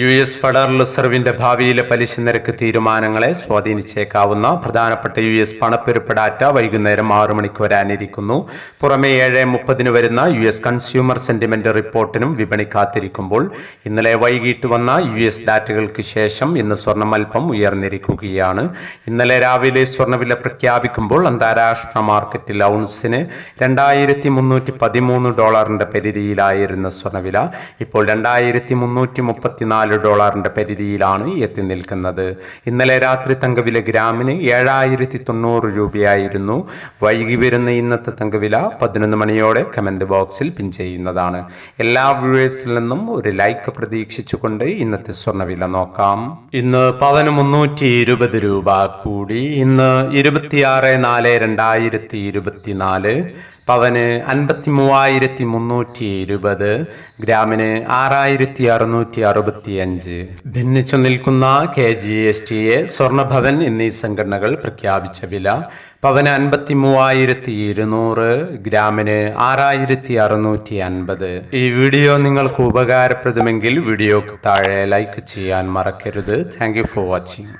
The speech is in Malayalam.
യു എസ് ഫെഡറൽ റിസർവിന്റെ ഭാവിയിലെ പലിശ നിരക്ക് തീരുമാനങ്ങളെ സ്വാധീനിച്ചേക്കാവുന്ന പ്രധാനപ്പെട്ട യു എസ് പണപ്പെരുപ്പ് ഡാറ്റ വൈകുന്നേരം ആറു മണിക്ക് വരാനിരിക്കുന്നു. പുറമെ ഏഴ് മുപ്പതിന് വരുന്ന യു എസ് കൺസ്യൂമർ സെന്റിമെന്റ് റിപ്പോർട്ടിനും വിപണി കാത്തിരിക്കുമ്പോൾ ഇന്നലെ വൈകിട്ട് വന്ന യു എസ് ഡാറ്റകൾക്ക് ശേഷം ഇന്ന് സ്വർണം അല്പം ഉയർന്നിരിക്കുകയാണ്. ഇന്നലെ രാവിലെ സ്വർണവില പ്രഖ്യാപിക്കുമ്പോൾ അന്താരാഷ്ട്ര മാർക്കറ്റിൽ ഔൺസിന് രണ്ടായിരത്തി മുന്നൂറ്റി പതിമൂന്ന് ഡോളറിന്റെ പരിധിയിലായിരുന്ന സ്വർണവില. ഇപ്പോൾ രണ്ടായിരത്തി മുന്നൂറ്റി മുപ്പത്തിനാല് ഡോളറിന്റെ പരിധിയിലാണ് എത്തി നിൽക്കുന്നത്. ഇന്നലെ രാത്രി തങ്കവില ഗ്രാമിന് ഏഴായിരത്തി തൊണ്ണൂറ് രൂപയായിരുന്നു. വൈകി വരുന്ന ഇന്നത്തെ തങ്കവില പതിനൊന്ന് മണിയോടെ കമന്റ് ബോക്സിൽ പിൻ ചെയ്യുന്നതാണ്. എല്ലാ വ്യൂവേഴ്സിൽ നിന്നും ഒരു ലൈക്ക് പ്രതീക്ഷിച്ചുകൊണ്ട് ഇന്നത്തെ സ്വർണവില നോക്കാം. ഇന്ന് പവന് മുന്നൂറ്റി ഇരുപത് രൂപ കൂടി. ഇന്ന് ഇരുപത്തിയാറ് നാല് രണ്ടായിരത്തി ഇരുപത്തിനാല്. പവന് അൻപത്തി മൂവായിരത്തി മുന്നൂറ്റി ഇരുപത് ഗ്രാമിന് ആറായിരത്തി അറുന്നൂറ്റി അറുപത്തി അഞ്ച് ഭിന്നിച്ചു നിൽക്കുന്ന K G S T A Swarnabhavan എന്നീ സംഘടനകൾ പ്രഖ്യാപിച്ച വില പവന് അൻപത്തി മൂവായിരത്തി ഇരുന്നൂറ് ഗ്രാമിന് ആറായിരത്തി അറുന്നൂറ്റി അൻപത് ഈ വീഡിയോ നിങ്ങൾക്ക് ഉപകാരപ്രദമെങ്കിൽ വീഡിയോക്ക് താഴെ ലൈക്ക് ചെയ്യാൻ മറക്കരുത്. Thank for watching.